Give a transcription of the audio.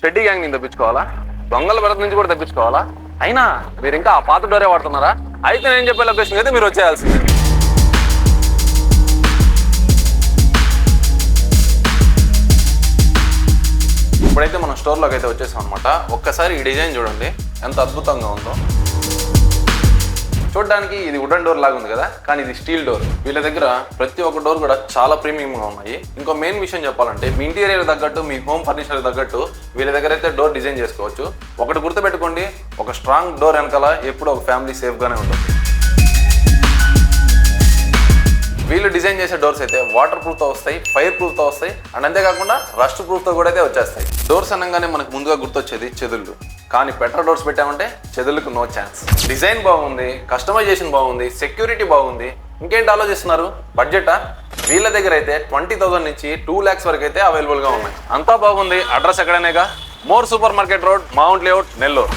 షెడ్డీ gang నేను తప్పించుకోవాలా? దొంగల భరత్ నుంచి కూడా తప్పించుకోవాలా? అయినా మీరు ఇంకా ఆ పాత డోరే వాడుతున్నారా? అయితే నేను చెప్పే లొకేషన్ అయితే మీరు వచ్చేయాల్సింది. ఇప్పుడైతే మనం స్టోర్లోకి అయితే వచ్చేసాం అనమాట ఒక్కసారి ఈ డిజైన్ చూడండి. ఎంత అద్భుతంగా ఉందో. చూడడానికి ఇది వుడన్ డోర్ లాగా ఉంది కదా కానీ ఇది స్టీల్ డోర్ వీళ్ళ దగ్గర ప్రతి ఒక్క డోర్ కూడా చాలా ప్రీమియంగా ఉన్నాయి. ఇంకో మెయిన్ విషయం చెప్పాలంటే మీ ఇంటీరియర్ తగ్గట్టు మీ హోమ్ ఫర్నిచర్ తగ్గట్టు వీళ్ళ దగ్గర అయితే డోర్ డిజైన్ చేసుకోవచ్చు. ఒకటి గుర్తుపెట్టుకోండి ఒక స్ట్రాంగ్ డోర్ వెనకాల ఎప్పుడు ఒక ఫ్యామిలీ సేఫ్గానే ఉంటుంది. వీళ్ళు డిజైన్ చేసే డోర్స్ అయితే వాటర్ ప్రూఫ్తో వస్తాయి ఫైర్ ప్రూఫ్తో వస్తాయి అండ్ అంతేకాకుండా రస్ట్ ప్రూఫ్తో కూడా అయితే వచ్చేస్తాయి. డోర్స్ అనగానే మనకు ముందుగా గుర్తొచ్చేది చెదుళ్ళు. కానీ పెట్రోల్ డోర్స్ పెట్టామంటే చెదులకు నో ఛాన్స్ డిజైన్ బాగుంది కస్టమైజేషన్ బాగుంది సెక్యూరిటీ బాగుంది. ఇంకేంటి ఆలోచిస్తున్నారు? బడ్జెటా వీళ్ళ దగ్గర అయితే ట్వంటీ థౌసండ్ నుంచి టూ ల్యాక్స్ వరకు అయితే అవైలబుల్గా ఉన్నాయి. అంతా బాగుంది. అడ్రస్ ఎక్కడనేగా? More super market road mount layout Nellore